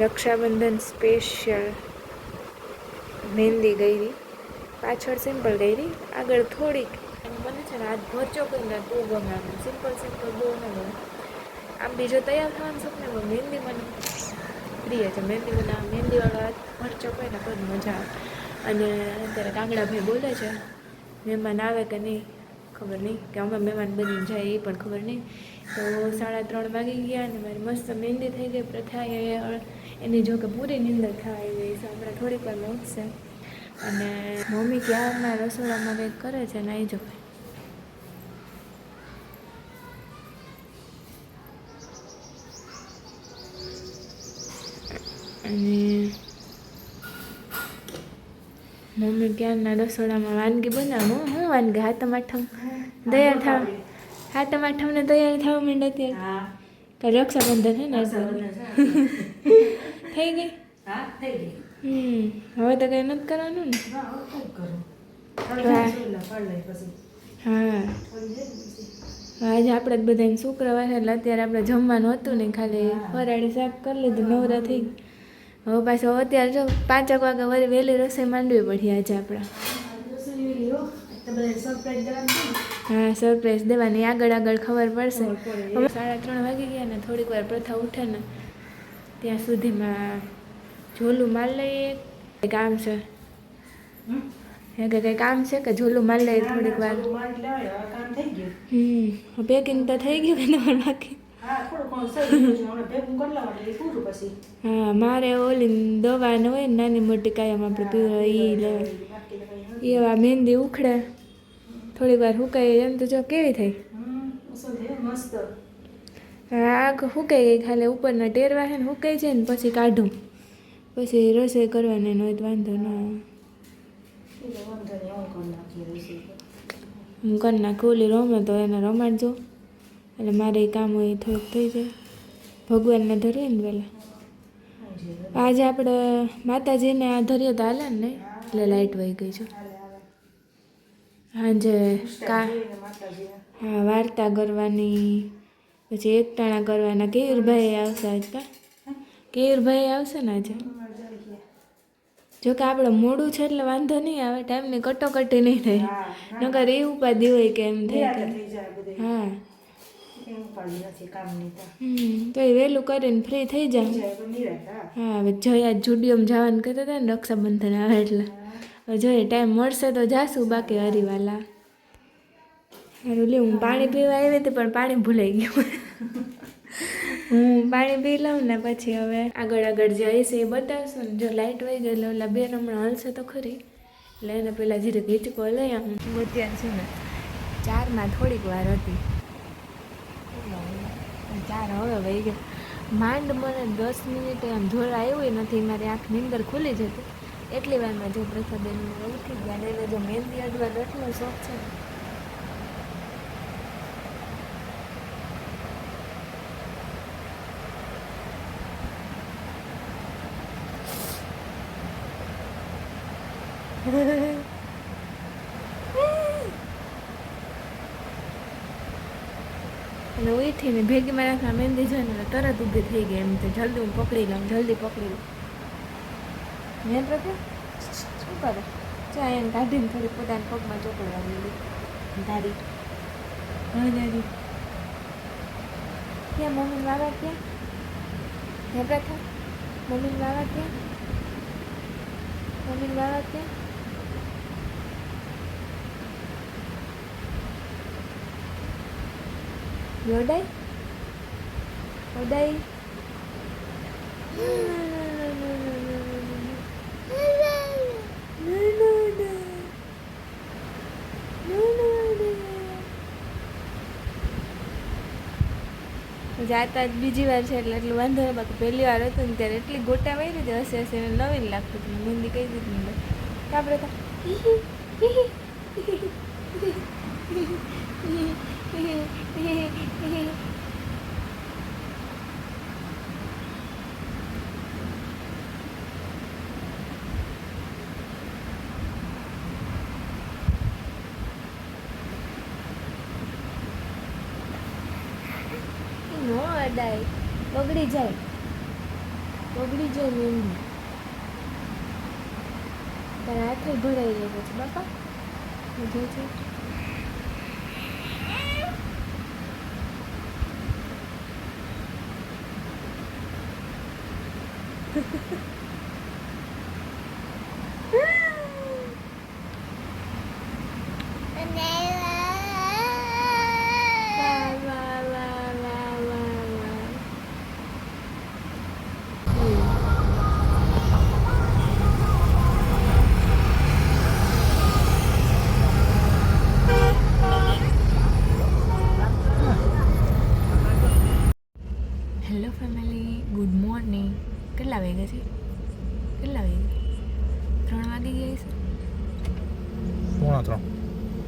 Rakshabandhan special મહેંદી ગઈ પાછળ simple ગઈ આગળ થોડીક. મને છે ને હાથ ભરચો કરીને બહુ ગમે સિમ્પલ સિમ્પલ બહુ ન ગમે. આમ બીજો તૈયાર થવાનું સપને પણ મહેંદી મને પ્રિય છે. મહેંદી મને મહેંદીવાળો હાથ ભરચો હોય ને તો મજા આવે. અને અત્યારે કાંગડાભાઈ બોલે છે, મહેમાન આવે કે નહીં? ખબર નહીં. કે અમે મહેમાન બની જાય એ પણ ખબર નહીં. તો સાડા ત્રણ વાગી ગયા અને મારી મસ્ત મહેંદી થઈ ગઈ. પ્રથા એ એની જો કે પૂરી નિંદર ખાઈ ગઈ છે હમણાં થોડીક વાર ઉઠશે અને મમ્મી ક્યારના રસોડામાં કંઈક કરે છે ને જો. અને મમ્મી ક્યારના રસોડામાં વાનગી બનાવો? હું વાનગી? હાથમ આઠમ દયા થાવ. હાથમ આઠમને તૈયાર થવા માંડે કે રક્ષાબંધન હે ને. થઈ ગઈ? હમ હવે તો કંઈ નથી કરવાનું ને? હા. આજે આપણે બધાને શુક્રવાર એટલે અત્યારે આપણે જમવાનું હતું ને ખાલી ફરાળી શાક કરી લીધું નવરા થઈ. ગયા. હવે પાછો અત્યારે જો પાંચેક વાગે વળી વહેલી રસોઈ માંડવી પડી આજે આપણે. હો સરપ્રાઈઝ દેવાનું. આગળ આગળ ખબર પડશે. હવે સાડા ત્રણ વાગી ગયા ને થોડીક વાર પ્રથા ઉઠે ને ત્યાં સુધીમાં ઝોલું માલ લઈએ કામ છે? હે કે કંઈ કામ છે કે ઝોલું માલ લઈએ થોડીક વાર? હમ પેકિંગ તો થઈ ગયું કે તમારે બાકી? હા મારે ઓલી દવા ને હોય નાની મોટી કાયમ આપણે પીવો એ લેવાય. એવા મહેંદી ઉખડે. થોડી વાર સુકાઈ એમ તો જો કેવી થઈ. આગ સુકાઈ ગઈ, ખાલી ઉપરના ટેરવા છે ને સુકાઈ જાય ને પછી કાઢું. પછી રસોઈ કરવાની ન વાંધો ન હું કરી નાખું ઓલી રમે તો એને રમાડજો. એટલે મારે કામ હોય એ થોડુંક થઈ જાય. ભગવાનને ધરીએ ને પહેલાં આજે આપણે માતાજીને આ ધરીએ તો હાલે ને નહીં? એટલે લાઇટ વહી ગઈ છે. સાંજે કા હા વાર્તા કરવાની પછી એકટાણા કરવાના. કેયુરભાઈ આવશે આજ કા? કેયુરભાઈ આવશે ને આજે? જો કે જોકે આપણે મોડું છે એટલે વાંધો નહીં આવે ટાઈમની કટોકટી નહીં થાય. નકર એ ઉપાધિ હોય કે એમ થાય. હા કંઈ ઉપાડી નથી કામની તો. એ વહેલું કરીને ફ્રી થઈ જાય હા. હવે જયા જુડિયમ જવાનું કહેતા હતા ને રક્ષાબંધન આવે એટલે હવે જોઈએ ટાઈમ મળશે તો જાશું બાકી હરીવાલા સારું લે હું પાણી પીવા આવી હતી પણ પાણી ભૂલાઈ ગયું હું પાણી પી લઉં ને પછી હવે આગળ આગળ જે હશે એ બતાવશું ને જો લાઇટ વહી ગઈ એટલે બેન હમણાં હલશે તો ખરી એટલે એને પહેલાં જીરે હિંચકો લઈ આવું હું અત્યારે છે ને ચારમાં થોડીક વાર હતી ચાર હવે વહી ગયા માંડ મને દસ મિનિટે જોર આવ્યું નથી મારી આંખ નીંદર ખુલી જતી. એટલી વારમાં જો પ્રથાબેન ઉઠી ગયા અને એને જો મહેંદી અડવાનો એટલો શોખ છે. ને અને ઉઠીને ભેગી મારા ખા મહેંદી જોઈને તરત ઊભી થઈ ગઈ એમ તો જલ્દી હું પકડી લઉં, જલ્દી પકડી લઉં. મેં પ્રભુ શું કરે? ચા એને કાઢીને થોડી પોતાના પગમાં ચોકડવા દીધી દાદી હા દાદી ક્યાં મમ્મી વાવા ક્યાં? હે પ્રથા મમ્મી વાવા ક્યાં? મમ્મી વાવા ક્યાં? યોડાઈ યોડાઈ જાતા બીજી વાર છે એટલે એટલું વાંધો નહીં, બાકી પહેલી વાર હતું ને ત્યારે એટલી ગોટા વાળી જ હશે હશે એને નવીન લાગતું હતું મંદી કહી દીધી ને આપણે તો નથી નો અડાય. બગડી જાય. બગડી જાય મેંદી તારા હાથે ભરાઈ જાય પછી, બાપા, બધું છે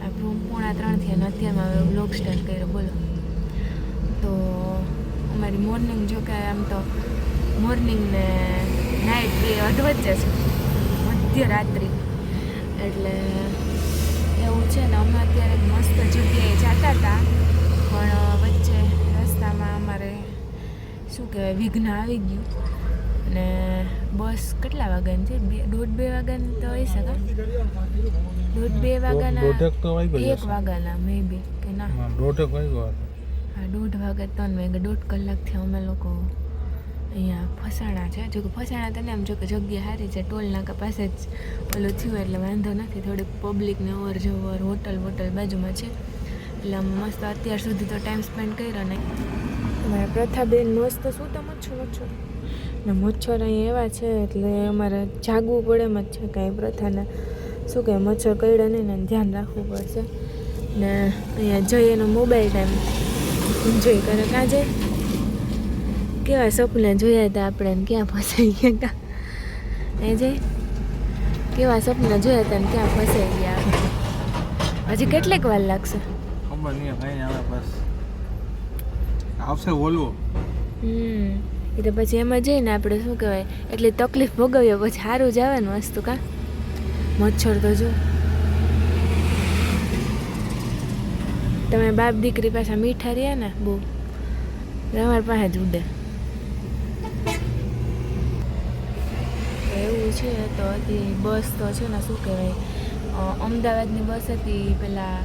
આ પૂ- પોણા ત્રણથી અને અત્યારમાં હવે બ્લોગ સ્ટાર્ટ કર્યો, બોલો. તો અમારી મોર્નિંગ જો કે આમ તો મોર્નિંગ ને નાઇટ બે અધવચ્ચે છે. મધ્યરાત્રિ એટલે એવું છે ને, અમે અત્યારે મસ્ત જગ્યાએ જતા હતા, પણ વચ્ચે રસ્તામાં અમારે શું કહેવાય, વિઘ્ન આવી ગયું. ને બસ કેટલા વાગ્યાની છે? બે, દોઢ બે વાગ્યાની તો હોઈ શકે દોઢ બે વાગ્યાના દોઢક તો વાગ્યો એક વાગ્યાના મે બી કે ના. હા, દોઢક વાગ્યો હા દોઢ વાગે ત્રણ વાગે દોઢ કલાકથી અમે લોકો અહીંયા ફસાણા છે. જો કે ફસાણા તને એમ જો કે જગ્યા સારી છે ટોલ નાકા પાસે જ ઓલું થયું એટલે વાંધો નથી. થોડીક પબ્લિકને અવર જવર હોટલ વોટલ બાજુમાં છે. એટલે આમ મસ્ત અત્યાર સુધી તો ટાઈમ સ્પેન્ડ કર્યો નહીં. અમારા પ્રથાબેન મસ્ત શું તો મચ્છર મચ્છર. ને મચ્છર અહીં એવા છે એટલે અમારે જાગવું પડે એમ જ છે કાંઈ પ્રથાના શું કે મચ્છર કરડે નહીં ને ધ્યાન રાખવું પડશે. ને અહીંયા જઈ એનો મોબાઈલ ટાઈમ એન્જોય કરે. કાં જાય કેવા સપના જોયા હતા આપણે ક્યાં ફસાઈ ગયા હતા. એ જઈ કેવા સપના જોયા હતા ને ક્યાં ફસાઈ ગયા. હજી કેટલીક વાર લાગશે? ખબર નહીં કઈ આવે બસ. આવશે વોલ્વો હમ એ તો પછી એમાં જઈને આપણે શું કહેવાય એટલી તકલીફ ભોગવીએ પછી સારું જ આવે ને વસ્તુ કા? મચ્છર તો જો. તમે બાપ દીકરી પાછા મીઠા રહ્યા ને, બહુ. તમારી પાસે જ ઉડે. એવું છે તો હતી બસ તો છે ને, શું કહેવાય અમદાવાદની બસ હતી, પેલા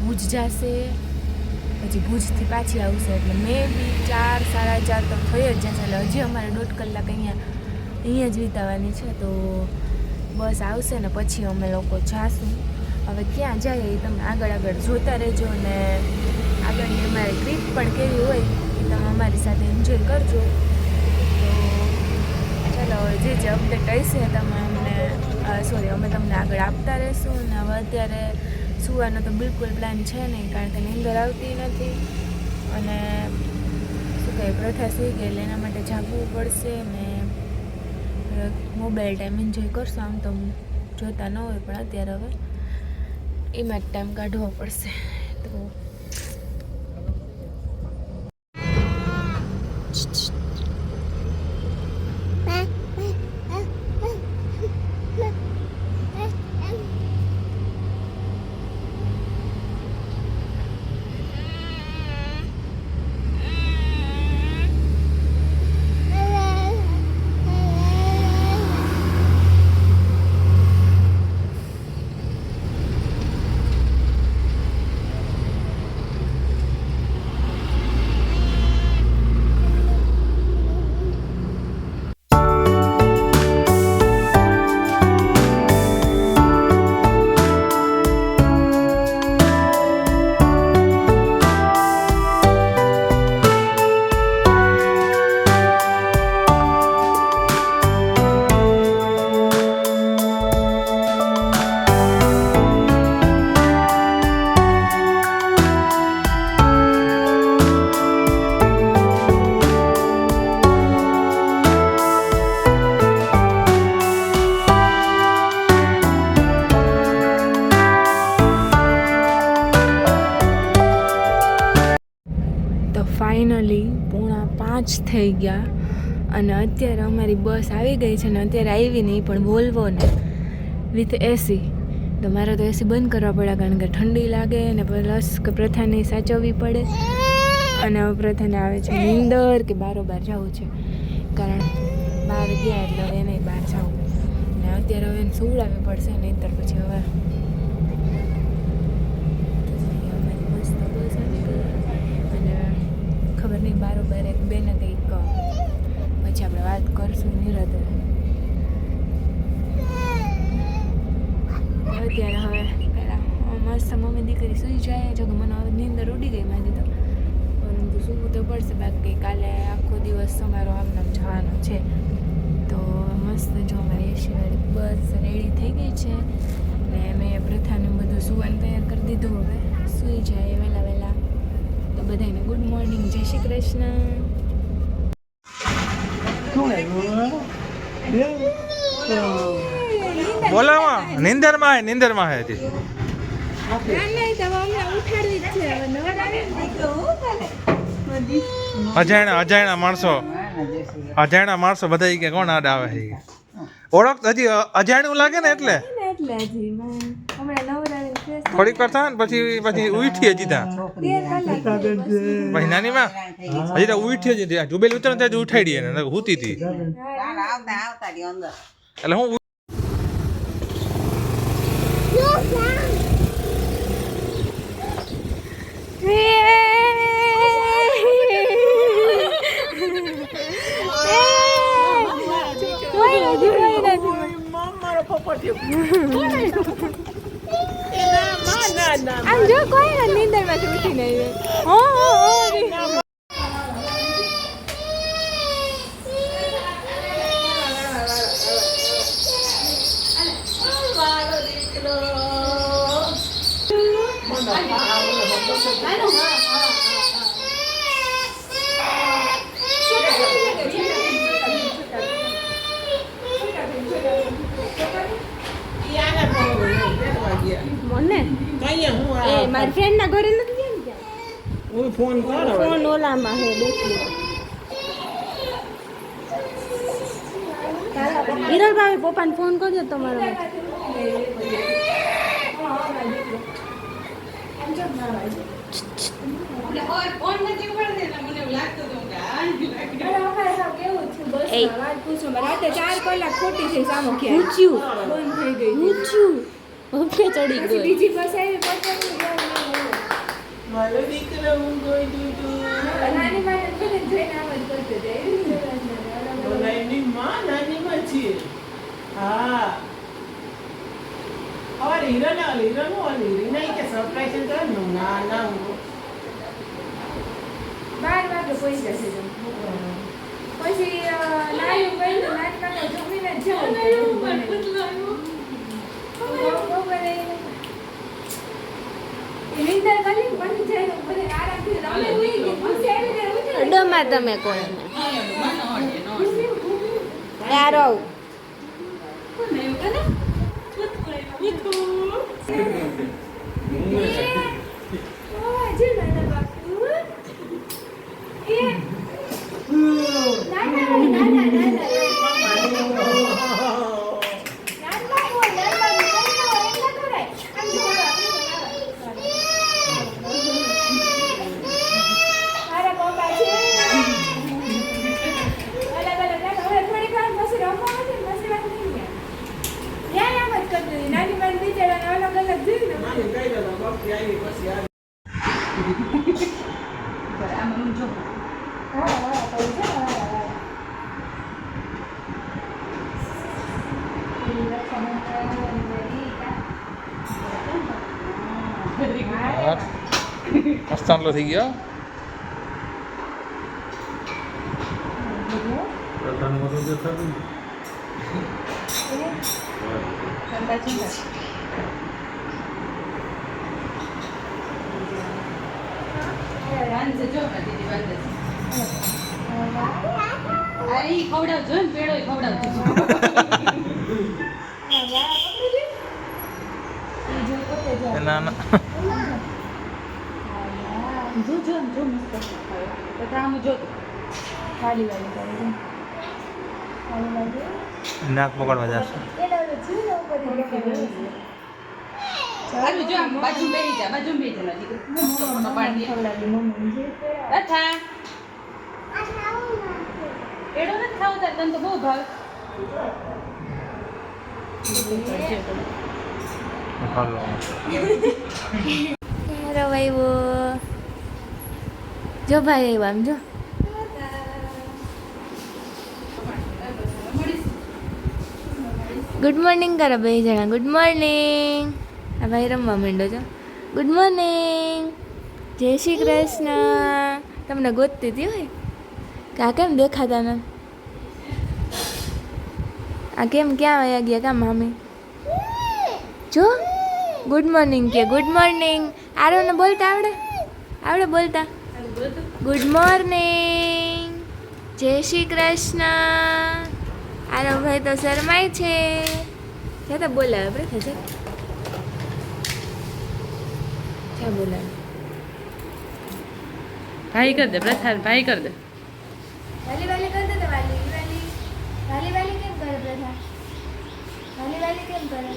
ભુજ જશે, પછી ભુજથી પાછી આવશે, એટલે મે બી ચાર, સાડા ચાર તો થઈ જ જશે, એટલે હજી અમારે દોઢ કલાક અહીંયા અહીંયા જ વિતાવવાની છે, તો બસ આવશે ને પછી અમે લોકો જાશું. હવે ક્યાં જાય એ તમે આગળ આગળ જોતા રહેજો ને આગળની અમારે ટ્રીપ પણ કેવી હોય એ તમે અમારી સાથે એન્જોય કરજો. તો ચાલો હવે જે જે અપડેટ હશે તમે અમને સોરી અમે તમને આગળ આપતા રહેશું ને હવે અત્યારે સુવાનો તો બિલકુલ પ્લાન છે નહીં કારણ કે નીંદર આવતી નથી. અને શું કહે પ્રથા સુઈ ગયેલી એના માટે જાગવું પડશે ને મોબાઈલ ટાઈમ એન્જોય કરશો, આમ તો જોતા ન હોય, પણ અત્યારે હવે એમાં જ ટાઈમ કાઢવો પડશે. તો તો પોણા થઈ ગયા. અને અત્યારે અમારી બસ આવી ગઈ છે ને અત્યારે આવી નહીં, પણ બોલવો ને વિથ એસી તો મારે તો એસી બંધ કરવા પડે કારણ કે ઠંડી લાગે ને પ્લસ કે પ્રથાને સાચવવી પડે. અને હવે પ્રથાને આવે છે નીંદર કે બારોબાર જવું છે. કારણ બહાર ગયા એટલે હવે એને બહાર જવું. ને અત્યારે હવે સુવડાવવી પડશે, નહીંતર પછી હવે અમારી મસ્ત બસ આવી ગઈ અને નહીં બારોબાર એક બેને કંઈક પછી આપણે વાત કરશું નિરતે. અત્યારે હવે પહેલાં મસ્ત મમ્મી દીકરી સૂઈ જાય, જો કે મને હવે નીંદર ઉડી ગઈ મારી તો. પરંતુ સૂવું તો પડશે, બાકી કાલે આખો દિવસ તમારો આમનામ જવાનો છે. તો મસ્ત જો અમારી એસીવાળી બસ રેડી થઈ ગઈ છે. ને મેં પ્રથાને બધું સુવાનું તૈયાર કરી દીધું હવે. સૂઈ જાય વહેલા બધાને ગુડ મોર્નિંગ જય શ્રી કૃષ્ણ. બોલામાં નિંદરમાં હે નિંદરમાં હે હજી. અજાણ્યા અજાણ્યા માણસો. અજાણ્યા માણસો બધા કે કોણ આડ આવે છે ઓળખ હજી અજાણ્યું લાગે ને એટલે? મેં થોડીક વાર થાય ને પછી પછી ઉઠી હજી ત્યાં તેર કલાક થઈ પછી. પછી નાની માં હજી તો ઉઠ્યો હજી ત્યાં જુબેલ ઉતરે ને ત્યાં જ ઉઠાડી નકર હુતી હતી એટલે હું આમ જો કોઈ નીંદર મને? એ મારી ફ્રેન્ડ ના ઘરે નથી ને ફોન કરો ફોન ઓલામાં હે બેઠી હિરલ પપ્પાને ફોન કરજો તમારો. ચડી ગઈ બીજી બસ આવી મારો દીકરો હું ગઈ દીધું નાની માને જોઈને જોઈને આમ જ કરતો જાય એવી રીતે વાત ના કરે. અલગ અલગ. નાની માં નાની માં છે હા और हीरो ना हीरो नो और हीरो नहीं के सरप्राइज तो नो ना ना હું બાર વાગે પહોંચી જશે તમે. પછી અ, નાયું કર્યું નાટકાને જમીને જ જવું બપોરે એ ડોમાં તમે કોણ યારો ઓય, મસ્તાનલો થઈ ગયો. ખવડાવજો ને પેડો ખવડાવજો ના ના જો જો મસ્ત તો આમ જો ખાલી વાલી કરી. નાક પકડવા જશે. બાજુ બેસી જા બેસી જા દીકરી. એડો નથી ખાવું તાર તને તો બહુ ભાવે. રવાયો જો ભાઈ આવ્યો આમ જો. ગુડ મોર્નિંગ કરો બે જણા. ગુડ મોર્નિંગ આ ભાઈ રમવા માંડો છો ગુડ મોર્નિંગ જય શ્રી કૃષ્ણ. તમને ગોતતી હતી હોય? કે કેમ દેખાતા મેમ આ કેમ ક્યાં વયા ગયા કા મામી? જો ગુડ મોર્નિંગ કે ગુડ મોર્નિંગ આરોને બોલતા આવડે? આવડે બોલતા? ગુડ મોર્નિંગ જય શ્રી કૃષ્ણ. આરો ભાઈ તો શરમાય છે. ક્યાં તો બોલાવે આપણે થશે. ક્યાં બોલાવે ભાઈ કર દે પ્રથા ભાઈ કર દે. વાલી વાલી કર દે વાલી વાલી. વાલી વાલી કેમ કરે પ્રથા? વાલી વાલી કેમ કરે?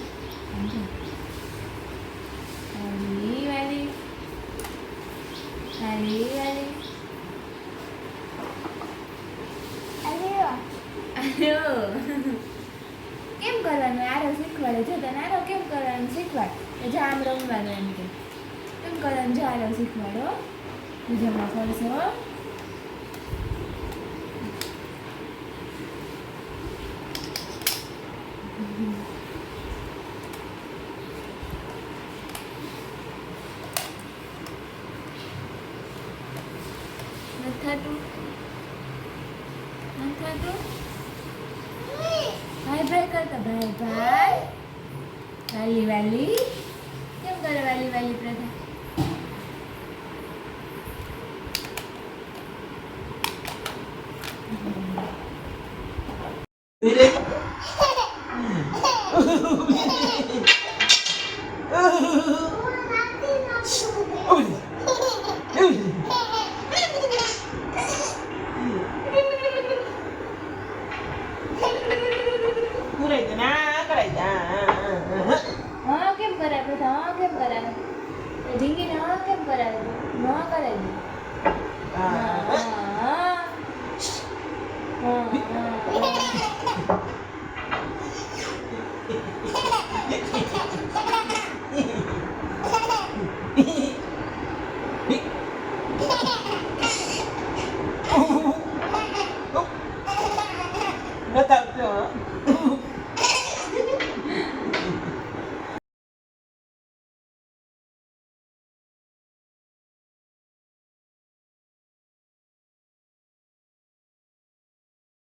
વાલી વાલી. વાલી વાલી. કેમ કરવાનું આરો શીખવાડે જો તને આરો કેમ કરવાનું શીખવાડ તો જા આમ રમવાનું એમ કે કેમ કરવાનું જો આરો શીખવાડો બીજામાં ફરશો Pili